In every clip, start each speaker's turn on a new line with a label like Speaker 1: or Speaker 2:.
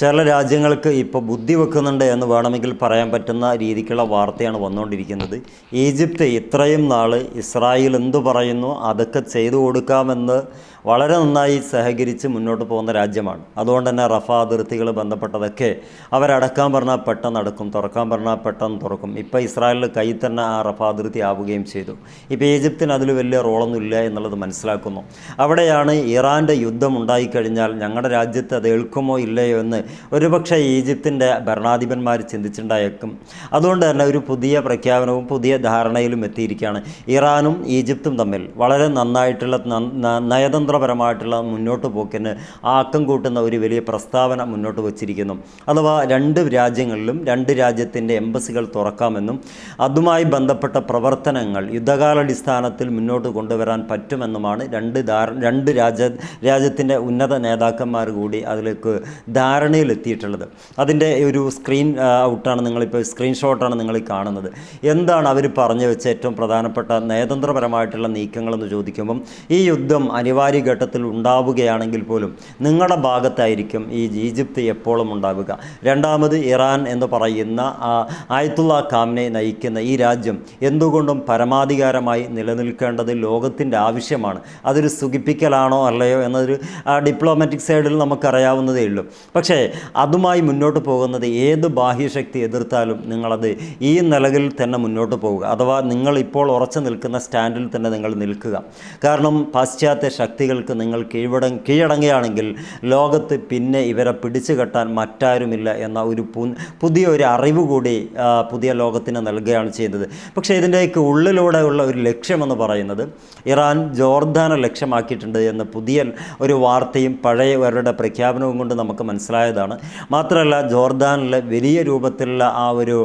Speaker 1: ചില രാജ്യങ്ങൾക്ക് ഇപ്പോൾ ബുദ്ധി വെക്കുന്നുണ്ട് എന്ന് വേണമെങ്കിൽ പറയാൻ പറ്റുന്ന രീതിക്കുള്ള വാർത്തയാണ് വന്നുകൊണ്ടിരിക്കുന്നത്. ഈജിപ്ത് ഇത്രയും നാൾ ഇസ്രായേൽ എന്തു പറയുന്നു? അതൊക്കെ ചെയ്തു കൊടുക്കാമെന്ന് വളരെ നന്നായി സഹകരിച്ച് മുന്നോട്ട് പോകുന്ന രാജ്യമാണ്. അതുകൊണ്ട് തന്നെ റഫ അതിർത്തികൾ ബന്ധപ്പെട്ടതൊക്കെ അവരടക്കാൻ പറഞ്ഞാൽ പെട്ടെന്ന് അടക്കും തുറക്കാൻ പറഞ്ഞാൽ പെട്ടെന്ന് തുറക്കും. ഇപ്പോൾ ഇസ്രായേലിൽ കൈ തന്നെ ആ റഫ അതിർത്തി ആവുകയും ചെയ്തു. ഇപ്പോൾ ഈജിപ്തിന് അതിൽ വലിയ റോളൊന്നും ഇല്ല എന്നുള്ളത് മനസ്സിലാക്കുന്നു. അവിടെയാണ് ഇറാന്റെ യുദ്ധം ഉണ്ടായിക്കഴിഞ്ഞാൽ ഞങ്ങളുടെ രാജ്യത്ത് അത് ഏൽക്കുമോ ഇല്ലയോ എന്ന് ഒരുപക്ഷെ ഈജിപ്തിന്റെ ഭരണാധിപന്മാർ ചിന്തിച്ചിട്ടുണ്ടായേക്കും. അതുകൊണ്ട് തന്നെ ഒരു പുതിയ പ്രഖ്യാപനവും പുതിയ ധാരണയിലും എത്തിയിരിക്കുകയാണ് ഇറാനും ഈജിപ്തും തമ്മിൽ. വളരെ നന്നായിട്ടുള്ള ന- നയതന്ത്രപരമായിട്ടുള്ള മുന്നോട്ട് പോക്കിന് ആക്കം കൂട്ടുന്ന ഒരു വലിയ പ്രസ്താവന മുന്നോട്ട് വച്ചിരിക്കുന്നു. അഥവാ രണ്ട് രാജ്യങ്ങളിലും രണ്ട് രാജ്യത്തിന്റെ എംബസികൾ തുറക്കാമെന്നും അതുമായി ബന്ധപ്പെട്ട പ്രവർത്തനങ്ങൾ യുദ്ധകാലാടിസ്ഥാനത്തിൽ മുന്നോട്ട് കൊണ്ടുവരാൻ പറ്റുമെന്നുമാണ് രണ്ട് രണ്ട് രാജ്യ രാജ്യത്തിന്റെ ഉന്നത നേതാക്കന്മാർ കൂടി അതിലേക്ക് ധാരണയിലെത്തിയിട്ടുള്ളത്. അതിന്റെ ഒരു സ്ക്രീൻ ഔട്ടാണ് നിങ്ങളിപ്പോൾ സ്ക്രീൻഷോട്ടാണ് നിങ്ങൾ കാണുന്നത്. എന്താണ് അവർ പറഞ്ഞു വെച്ച ഏറ്റവും പ്രധാനപ്പെട്ട നയതന്ത്രപരമായിട്ടുള്ള നീക്കങ്ങളെന്ന് ചോദിക്കുമ്പം ഈ യുദ്ധം അനിവാര്യ ഘട്ടത്തിൽ ഉണ്ടാവുകയാണെങ്കിൽ പോലും നിങ്ങളുടെ ഭാഗത്തായിരിക്കും ഈ ഈജിപ്ത് എപ്പോഴും ഉണ്ടാവുക. രണ്ടാമത് ഇറാൻ എന്ന് പറയുന്ന ആയത്തുള്ള കാമിനെ നയിക്കുന്ന ഈ രാജ്യം എന്തുകൊണ്ടും പരമാധികാരമായി നിലനിൽക്കേണ്ടത് ലോകത്തിന്റെ ആവശ്യമാണ്. അതൊരു സുഖിപ്പിക്കലാണോ അല്ലയോ എന്നൊരു ഡിപ്ലോമാറ്റിക് സൈഡിൽ നമുക്കറിയാവുന്നതേ ഉള്ളൂ. പക്ഷേ അതുമായി മുന്നോട്ട് പോകുന്നത് ഏത് ബാഹ്യശക്തി എതിർത്താലും നിങ്ങളത് ഈ നിലകിൽ തന്നെ മുന്നോട്ട് പോവുക. അഥവാ നിങ്ങൾ ഇപ്പോൾ ഉറച്ചു നിൽക്കുന്ന സ്റ്റാൻഡിൽ തന്നെ നിങ്ങൾ നിൽക്കുക. കാരണം പാശ്ചാത്യ ശക്തികൾക്ക് നിങ്ങൾ കീഴട കീഴടങ്ങുകയാണെങ്കിൽ ലോകത്ത് പിന്നെ ഇവരെ പിടിച്ചു കെട്ടാൻ മറ്റാരുമില്ല എന്ന ഒരു പുതിയ ഒരു അറിവ് കൂടി പുതിയ ലോകത്തിന് നൽകുകയാണ് ചെയ്യുന്നത് പക്ഷേ ഇതിന്റെയൊക്കെ ഉള്ളിലൂടെയുള്ള ഒരു ലക്ഷ്യമെന്ന് പറയുന്നത് ഇറാൻ ജോർദാനെ ലക്ഷ്യമാക്കിയിട്ടുണ്ട് എന്ന പുതിയ ഒരു വാർത്തയും പഴയവരുടെ പ്രഖ്യാപനവും കൊണ്ട് നമുക്ക് മനസ്സിലായതാണ്. മാത്രമല്ല ജോർദാനിലെ വലിയ രൂപത്തിലുള്ള ആ ഒരു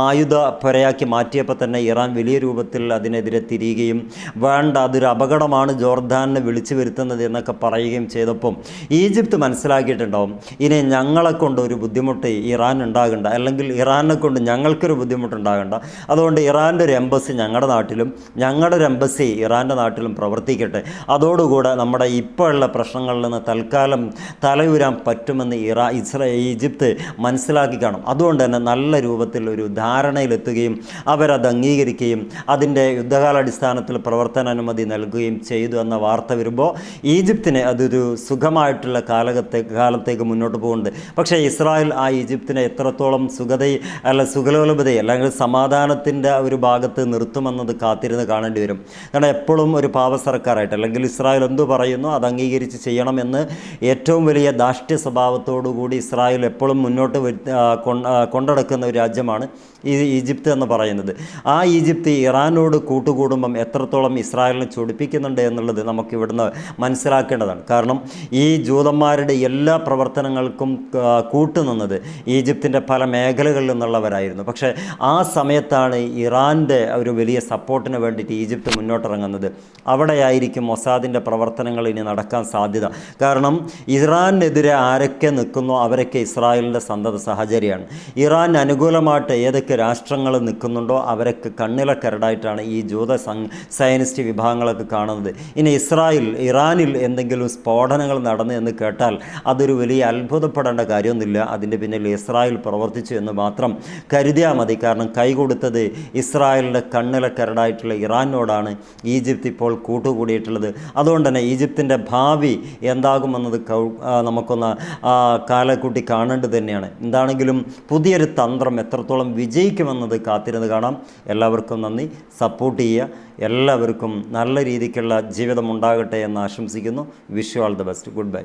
Speaker 1: ആയുധ പുരയാക്കി മാറ്റിയപ്പോൾ തന്നെ ഇറാൻ വലിയ രൂപത്തിൽ അതിനെതിരെ തിരിയുകയും വേണ്ട അതൊരു അപകടമാണ് ജോർദാനിനെ വിളിച്ചു വരുത്തുന്നത് എന്നൊക്കെ പറയുകയും ചെയ്തപ്പം ഈജിപ്ത് മനസ്സിലാക്കിയിട്ടുണ്ടാവും ഇനി ഞങ്ങളെ കൊണ്ട് ഒരു ബുദ്ധിമുട്ട് ഇറാൻ ഉണ്ടാകണ്ട അല്ലെങ്കിൽ ഇറാനെ കൊണ്ട് ഞങ്ങൾക്കൊരു ബുദ്ധിമുട്ടുണ്ടാകണ്ട അതുകൊണ്ട് ഇറാന്റെ ഒരു എംബസി ഞങ്ങളുടെ നാട്ടിലും ഞങ്ങളുടെ ഒരു എംബസി ഇറാന്റെ നാട്ടിലും പ്രവർത്തിക്കട്ടെ. അതോടുകൂടെ നമ്മുടെ ഇപ്പോഴുള്ള പ്രശ്നങ്ങളിൽ നിന്ന് തൽക്കാലം തലയുരാൻ പറ്റുമെന്ന് ഇറാ ഇസ്രേ ഈജിപ്ത് മനസ്സിലാക്കി കാണും. അതുകൊണ്ട് തന്നെ നല്ല രൂപത്തിൽ ഒരു ധാരണയിലെത്തുകയും അവരത് അംഗീകരിക്കുകയും അതിന്റെ യുദ്ധകാലാടിസ്ഥാനത്തിൽ പ്രവർത്തനാനുമതി നൽകുകയും ചെയ്തു എന്ന വാർത്ത വരുമ്പോൾ ഈജിപ്തിന് അതൊരു സുഖമായിട്ടുള്ള കാലത്തെ കാലത്തേക്ക് മുന്നോട്ട് പോകുന്നുണ്ട്. പക്ഷേ ഇസ്രായേൽ ആ ഈജിപ്തിനെ എത്രത്തോളം സുഖത അല്ല സുഖലോലഭത അല്ലെങ്കിൽ സമാധാനത്തിന്റെ ഒരു ഭാഗത്ത് നിർത്തുമെന്നത് കാത്തിരുന്ന് കാണേണ്ടി വരും. കാരണം എപ്പോഴും ഒരു പാവ സർക്കാരായിട്ട് അല്ലെങ്കിൽ ഇസ്രായേൽ എന്തു പറയുന്നു അത് അംഗീകരിച്ച് ചെയ്യണമെന്ന് ഏറ്റവും വലിയ ദാഷ്ട്യ സ്വഭാവത്തോടുകൂടി ഇസ്രായേൽ എപ്പോഴും മുന്നോട്ട് കൊണ്ടടക്കുന്ന ഒരു രാജ്യമാണ് ഈ ഈജിപ്ത് എന്ന് പറയുന്നത്. ആ ഈജിപ്ത് ഇറാനോട് കൂട്ടുകൂടുമ്പം എത്രത്തോളം ഇസ്രായേലിനെ ചൊടിപ്പിക്കുന്നുണ്ട് എന്നുള്ളത് നമുക്ക് ഇവിടുന്ന് മനസ്സിലാക്കേണ്ടതാണ്. കാരണം ഈ ജൂതന്മാരുടെ എല്ലാ പ്രവർത്തനങ്ങൾക്കും കൂട്ടുനിന്നത് ഈജിപ്തിന്റെ പല മേഖലകളിൽ നിന്നുള്ളവരായിരുന്നു. പക്ഷേ ആ സമയത്താണ് ഇറാന്റെ ഒരു വലിയ സപ്പോർട്ടിന് വേണ്ടിയിട്ട് ഈജിപ്ത് മുന്നോട്ടിറങ്ങുന്നത്. അവിടെയായിരിക്കും മൊസാദിന്റെ പ്രവർത്തനങ്ങൾ ഇനി നടക്കാൻ സാധ്യത. കാരണം ഇറാനെതിരെ ആരൊക്കെ നിൽക്കുന്നോ അവരൊക്കെ ഇസ്രായേലിന്റെ സന്തത സഹചര്യമാണ് ഇറാൻ അനുകൂലമായിട്ട് ഏതൊക്കെ രാഷ്ട്രങ്ങൾ നിൽക്കുന്നുണ്ടോ അവരൊക്കെ കണ്ണിലെ കരടായിട്ടാണ് ഈ ജൂത സം സയനിസ്റ്റ് വിഭാഗങ്ങളൊക്കെ കാണുന്നത്. ഇനി ഇസ്രായേൽ ഇറാനിൽ എന്തെങ്കിലും സ്ഫോടനങ്ങൾ നടന്നു എന്ന് കേട്ടാൽ അതൊരു വലിയ അത്ഭുതപ്പെടേണ്ട കാര്യമൊന്നുമില്ല. അതിന്റെ പിന്നിൽ ഇസ്രായേൽ പ്രവർത്തിച്ചു എന്ന് മാത്രം കരുതിയാൽ മതി. കാരണം കൈകൊടുത്തത് ഇസ്രായേലിന്റെ കണ്ണിലെ കരടായിട്ടുള്ള ഇറാനോടാണ് ഈജിപ്ത് ഇപ്പോൾ കൂട്ടുകൂടിയിട്ടുള്ളത്. അതുകൊണ്ട് തന്നെ ഈജിപ്തിന്റെ ഭാവി എന്താകുമെന്നത് നമുക്കൊന്ന് കാലക്കൂട്ടി കാണേണ്ടത് തന്നെയാണ്. എന്താണെങ്കിലും പുതിയൊരു തന്ത്രം എത്രത്തോളം വിജയിക്കുമെന്നത് കാത്തിരുന്ന് കാണാം. എല്ലാവർക്കും നന്ദി. സപ്പോർട്ട് ചെയ്യുക. എല്ലാവർക്കും നല്ല രീതിക്കുള്ള ജീവിതം ഉണ്ടാകട്ടെ. എന്ന് ആശംസിക്കുന്നു. Wish all the best. Good bye.